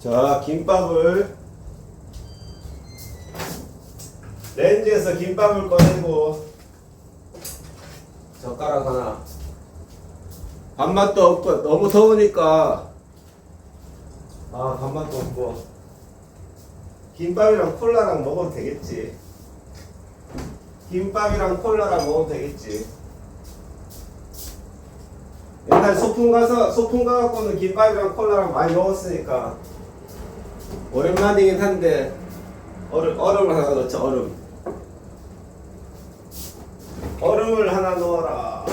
자, 김밥을 렌즈에서 김밥을 꺼내고 젓가락 하나. 밥맛도 없고 너무 더우니까. 아 밥맛도 없고. 김밥이랑 콜라랑 먹어도 되겠지? 김밥이랑 콜라랑 먹어도 되겠지? 옛날 소풍 가서 소풍 가갖고는 김밥이랑 콜라랑 많이 먹었으니까 오랜만이긴 한데 얼음, 얼음을 하나 넣자 얼음. 얼음을 하나 넣어라.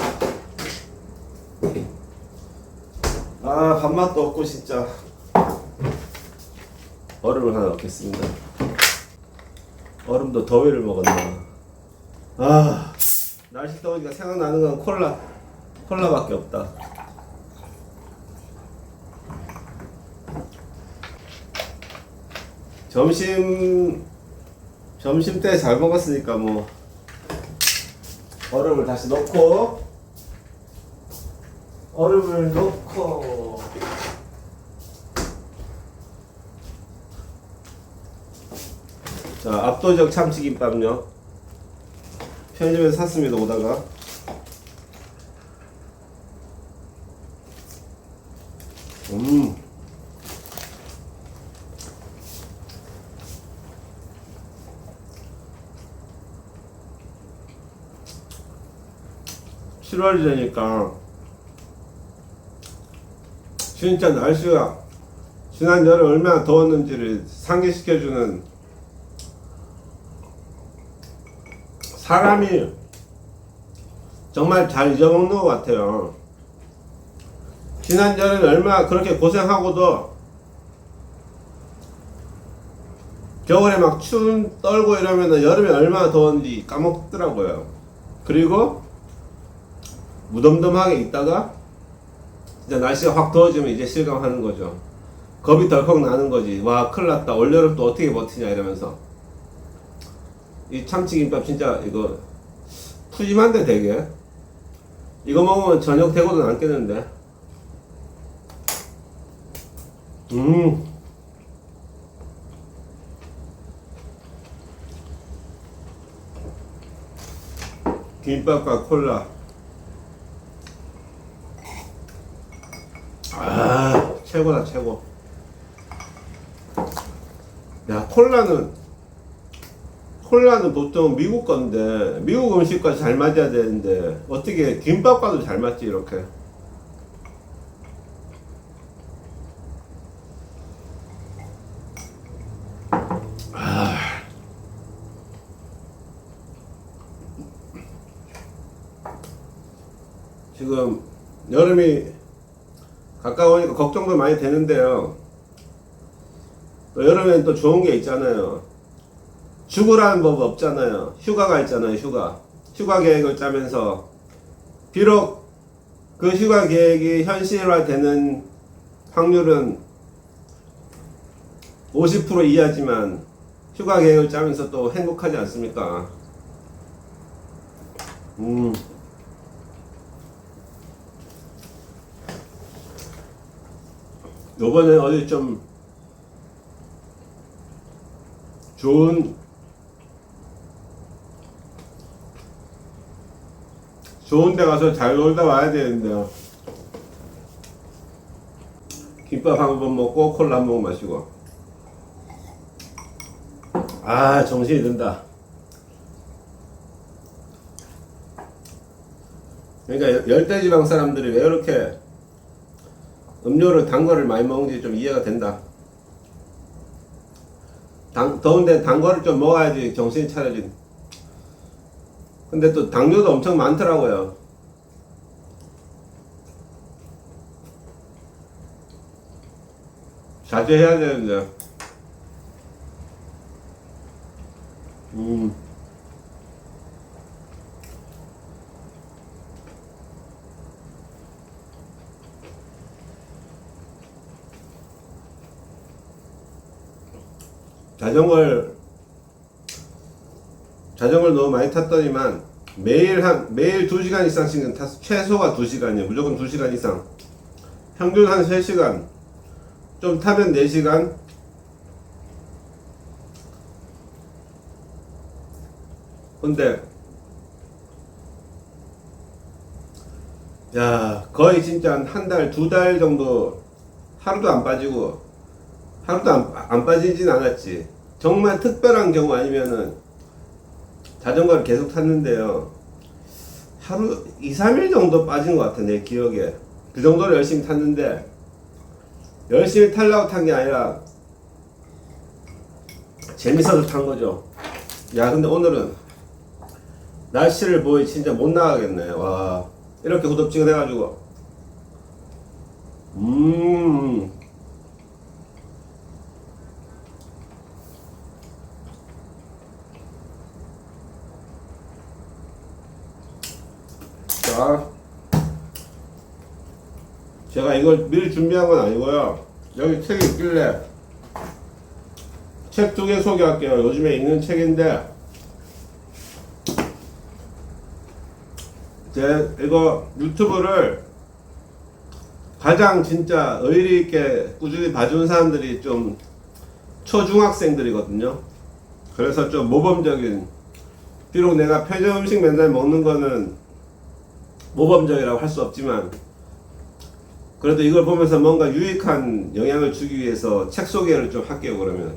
아 밥맛도 없고 진짜. 얼음을 하나 넣겠습니다. 얼음도 더위를 먹었나. 아 날씨 더우니까 생각나는 건 콜라. 콜라밖에 없다 점심 점심 때 잘 먹었으니까 뭐 얼음을 다시 넣고 얼음을 넣고 자 압도적 참치김밥요. 편의점에서 샀습니다 오다가. 음 7월이 되니까 진짜 날씨가 지난 여름 얼마나 더웠는지를 상기시켜주는 사람이 정말 잘 잊어먹는 것 같아요. 지난 여름에 얼마나 그렇게 고생하고도 겨울에 막 추운 떨고 이러면 여름에 얼마나 더웠는지 까먹더라고요. 그리고 무덤덤하게 있다가 진짜 날씨가 확 더워지면 이제 실감하는 거죠. 겁이 덜컥 나는 거지. 와, 큰일 났다. 올여름 또 어떻게 버티냐 이러면서. 이 참치김밥 진짜 이거 푸짐한데 되게. 이거 먹으면 저녁 되고도 남겠는데. 음. 김밥과 콜라. 아 최고다 최고 야 콜라는 콜라는 보통 미국 건데 미국 음식과 잘 맞아야 되는데 어떻게 김밥과도 잘 맞지 이렇게 아. 지금 여름이 가까우니까 걱정도 많이 되는데요. 또 여름엔 또 좋은 게 있잖아요. 죽으라는 법 없잖아요. 휴가가 있잖아요, 휴가. 휴가 계획을 짜면서, 비록 그 휴가 계획이 현실화되는 확률은 50% 이하지만, 휴가 계획을 짜면서 또 행복하지 않습니까? 음. 요번에 어디 좀 좋은 좋은 데 가서 잘 놀다 와야 되는데요. 김밥 한 번 먹고 콜라 한 번 마시고. 아, 정신이 든다. 그러니까 열대지방 사람들이 왜 이렇게 음료를 단 거를 많이 먹는지 좀 이해가 된다. 당, 더운데 단 거를 좀 먹어야지 정신이 차려진. 근데 또 당뇨도 엄청 많더라고요. 자제해야 되는데. 음. 자전거를 자전거를 너무 많이 탔더니만 매일 한 매일 2시간 이상씩은 탔어. 최소가 2시간이에요. 무조건 2시간 이상. 평균 한 3시간. 좀 타면 4시간. 근데 야 거의 진짜 한 달, 두 달 정도 하루도 안 빠지고 하루도 안, 안 빠지진 않았지. 정말 특별한 경우 아니면은 자전거를 계속 탔는데요. 하루 2, 3일 정도 빠진 것 같아 내 기억에. 그 정도로 열심히 탔는데 열심히 타려고 탄 게 아니라 재밌어서 탄 거죠. 야 근데 오늘은 날씨를 보이 진짜 못 나가겠네. 와 이렇게 후덥지근해가지고 음 자, 제가 이걸 미리 준비한 건 아니고요. 여기 책이 있길래 책 두 개 소개할게요. 요즘에 읽는 책인데 제 이거 유튜브를 가장 진짜 의리 있게 꾸준히 봐주는 사람들이 좀 초중학생들이거든요. 그래서 좀 모범적인 비록 내가 편의점 음식 맨날 먹는 거는 모범적이라고 할 수 없지만 그래도 이걸 보면서 뭔가 유익한 영향을 주기 위해서 책 소개를 좀 할게요 그러면.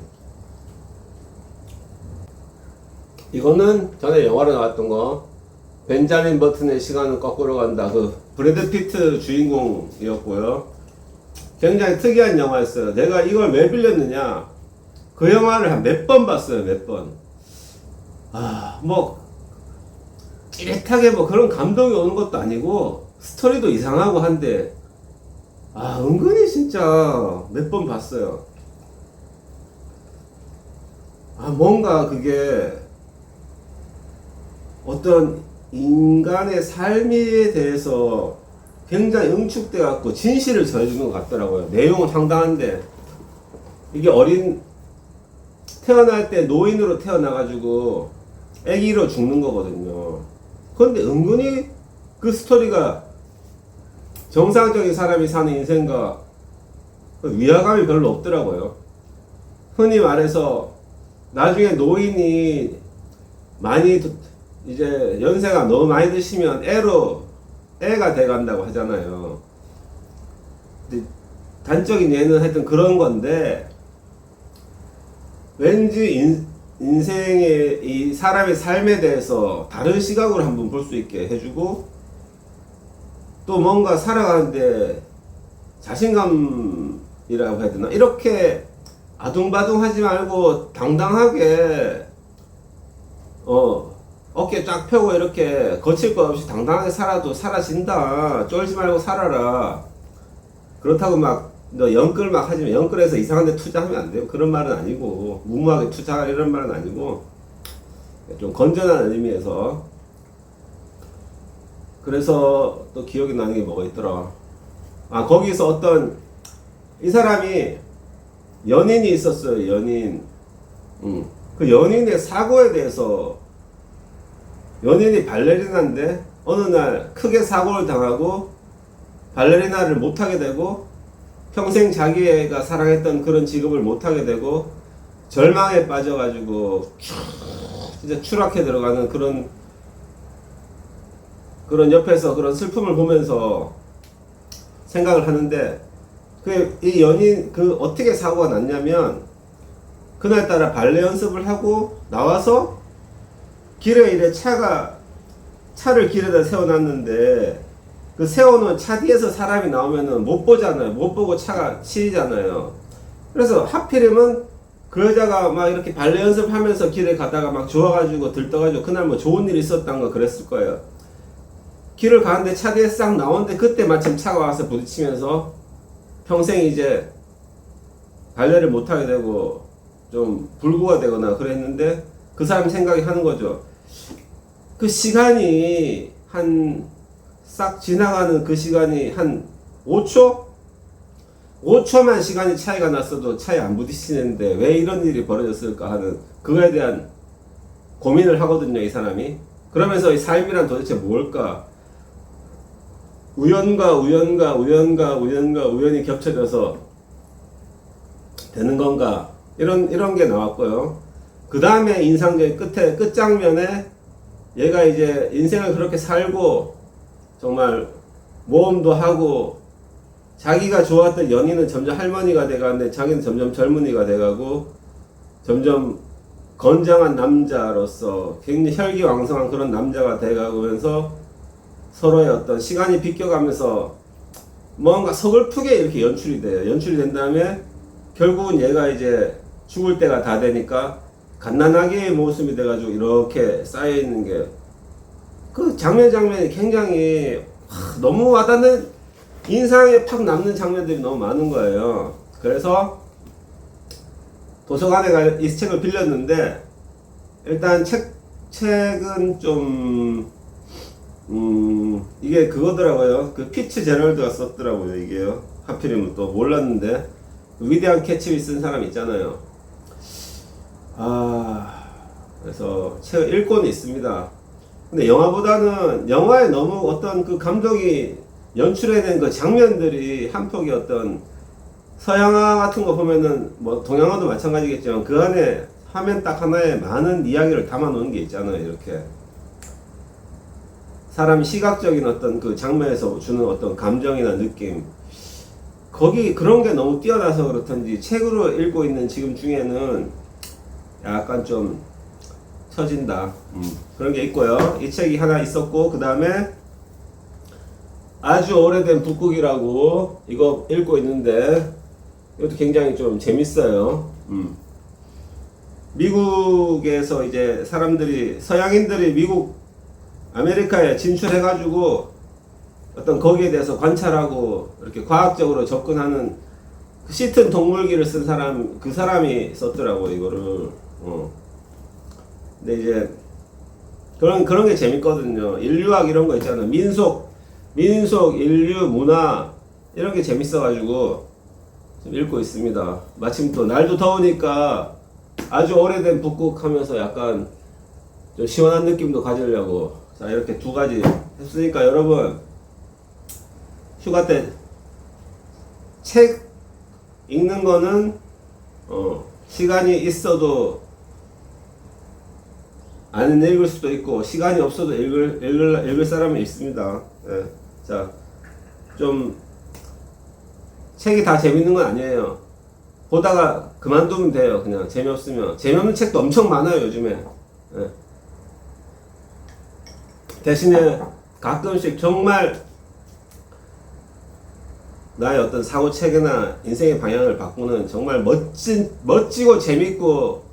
이거는 전에 영화로 나왔던 거. 벤자민 버튼의 시간은 거꾸로 간다. 그 브래드 피트 주인공이었고요. 굉장히 특이한 영화였어요. 내가 이걸 왜 빌렸느냐? 그 영화를 한 몇 번 봤어요 몇번아뭐 찌릿하게 뭐 그런 감동이 오는 것도 아니고 스토리도 이상하고 한데 아 은근히 진짜 몇 번 봤어요. 아 뭔가 그게 어떤 인간의 삶에 대해서 굉장히 응축돼 갖고 진실을 전해주는 것 같더라고요. 내용은 상당한데 이게 어린 태어날 때 노인으로 태어나 가지고 아기로 죽는 거거든요. 그런데 은근히 그 스토리가 정상적인 사람이 사는 인생과 그 위화감이 별로 없더라고요. 흔히 말해서 나중에 노인이 많이 드- 이제 연세가 너무 많이 드시면 애로 애가 돼 간다고 하잖아요. 근데 단적인 예는 하여튼 그런 건데 왠지 인, 인생의 이 사람의 삶에 대해서 다른 시각으로 한번 볼 수 있게 해주고 또 뭔가 살아가는데 자신감이라고 해야 되나? 이렇게 아둥바둥하지 말고 당당하게 어 어깨 쫙 펴고 이렇게 거칠 것 없이 당당하게 살아도 사라진다. 쫄지 말고 살아라. 그렇다고 막 너 연끌 막 하지만 연끌에서 이상한 데 투자하면 안 돼요. 그런 말은 아니고 무모하게 투자할 이런 말은 아니고 좀 건전한 의미에서. 그래서 또 기억이 나는 게 뭐가 있더라. 아 거기서 어떤 이 사람이 연인이 있었어요 연인. 음. 그 연인의 사고에 대해서 연인이 발레리나인데 어느 날 크게 사고를 당하고 발레리나를 못하게 되고 평생 자기가 사랑했던 그런 직업을 못하게 되고 절망에 빠져가지고 쭉 진짜 추락해 들어가는 그런 그런 옆에서 그런 슬픔을 보면서 생각을 하는데 그 이 연인 그 어떻게 사고가 났냐면 그날따라 발레 연습을 하고 나와서 길에 이래 차가 차를 길에다 세워놨는데 그 세워놓은 차 뒤에서 사람이 나오면은 못 보잖아요. 못 보고 차가 치이잖아요. 그래서 하필이면 그 여자가 막 이렇게 발레 연습하면서 길에 가다가 막 좋아가지고 들떠가지고 그날 뭐 좋은 일 있었던 거 그랬을 거예요. 길을 가는데 차 뒤에 싹 나오는데 그때 마침 차가 와서 부딪히면서 평생 이제 발레를 못하게 되고 좀 불구가 되거나 그랬는데 그 사람 생각이 하는 거죠. 그 시간이 한 싹 지나가는 그 시간이 한 5초? 5초만 시간이 차이가 났어도 차에 안 부딪히는데 왜 이런 일이 벌어졌을까 하는 그거에 대한 고민을 하거든요, 이 사람이. 그러면서 이 삶이란 도대체 뭘까? 우연과 우연과 우연과 우연과 우연이 겹쳐져서 되는 건가 이런 이런 게 나왔고요. 그 다음에 인상적인 끝에 끝 장면에 얘가 이제 인생을 그렇게 살고 정말 모험도 하고 자기가 좋아했던 연인은 점점 할머니가 돼가는데 자기는 점점 젊은이가 돼가고 점점 건장한 남자로서 굉장히 혈기왕성한 그런 남자가 돼가면서 서로의 어떤 시간이 비껴가면서 뭔가 서글프게 이렇게 연출이 돼요. 연출이 된 다음에 결국은 얘가 이제 죽을 때가 다 되니까 갓난아기의 모습이 돼가지고 이렇게 쌓여 있는 게 그 장면 장면이 굉장히 하, 너무 와닿는 인상에 팍 남는 장면들이 너무 많은 거예요. 그래서 도서관에 가 이 책을 빌렸는데 일단 책 책은 좀 음, 이게 그거더라고요. 그 피츠 제럴드가 썼더라고요, 이게요. 하필이면 또 몰랐는데. 그 위대한 캐치를 쓴 사람 있잖아요. 아, 그래서 책을 읽고는 있습니다. 근데 영화보다는 영화에 너무 어떤 그 감독이 연출해낸 그 장면들이 한 폭의 어떤 서양화 같은 거 보면은 뭐 동양화도 마찬가지겠지만 그 안에 화면 딱 하나에 많은 이야기를 담아 놓은 게 있잖아요, 이렇게. 사람 시각적인 어떤 그 장면에서 주는 어떤 감정이나 느낌 거기 그런 게 너무 뛰어나서 그렇던지 책으로 읽고 있는 지금 중에는 약간 좀 처진다 음, 그런 게 있고요 이 책이 하나 있었고 그 다음에 아주 오래된 북극이라고 이거 읽고 있는데 이것도 굉장히 좀 재밌어요 음. 미국에서 이제 사람들이 서양인들이 미국 아메리카에 진출해가지고 어떤 거기에 대해서 관찰하고 이렇게 과학적으로 접근하는 그 시튼 동물기를 쓴 사람 그 사람이 썼더라고 이거를. 어. 근데 이제 그런 그런 게 재밌거든요. 인류학 이런 거 있잖아. 민속 민속 인류 문화 이런 게 재밌어가지고 좀 읽고 있습니다. 마침 또 날도 더우니까 아주 오래된 북극 하면서 약간 좀 시원한 느낌도 가지려고 자 이렇게 두 가지 했으니까 여러분 휴가 때 책 읽는 거는 어 시간이 있어도 안 읽을 수도 있고 시간이 없어도 읽을 읽을 읽을 사람이 있습니다. 예. 자, 좀 책이 다 재밌는 건 아니에요. 보다가 그만두면 돼요. 그냥 재미없으면 재미없는 책도 엄청 많아요 요즘에. 예. 대신에 가끔씩 정말 나의 어떤 사고 체계나 인생의 방향을 바꾸는 정말 멋진 멋지고 재밌고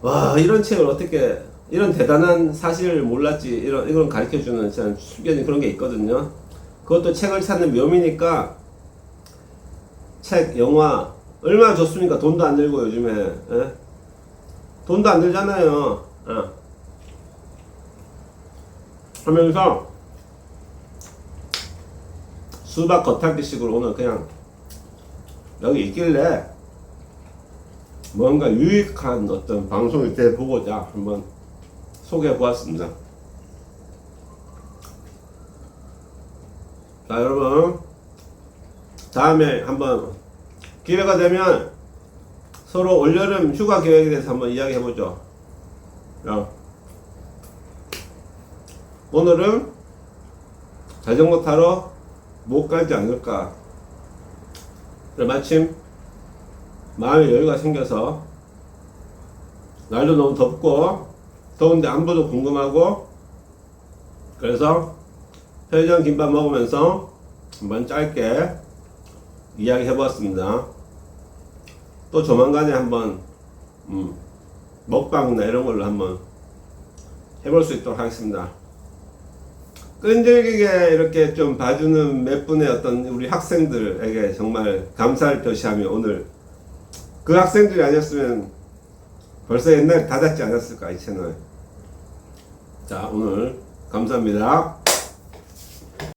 와 이런 책을 어떻게 이런 대단한 사실을 몰랐지 이런 이런 가르쳐 주는 참 숨겨진 그런 게 있거든요. 그것도 책을 찾는 묘미니까 책 영화 얼마나 좋습니까? 돈도 안 들고 요즘에 예? 돈도 안 들잖아요. 어. 하면서 수박 겉핥기식으로 오늘 그냥 여기 있길래 뭔가 유익한 어떤 방송일 때 보고자 한번 소개해 보았습니다. 자 여러분 다음에 한번 기회가 되면 서로 올여름 휴가 계획에 대해서 한번 이야기해 보죠. 오늘은 자전거 타러 못 가지 않을까. 마침 마음의 여유가 생겨서 날도 너무 덥고 더운데 안부도 궁금하고 그래서 편의점 김밥 먹으면서 한번 짧게 이야기 해보았습니다. 또 조만간에 한번 음, 먹방이나 이런 걸로 한번 해볼 수 있도록 하겠습니다. 끈질기게 이렇게 좀 봐주는 몇 분의 어떤 우리 학생들에게 정말 감사를 표시하며 오늘 그 학생들이 아니었으면 벌써 옛날에 닫았지 않았을까 이 채널. 자 오늘 감사합니다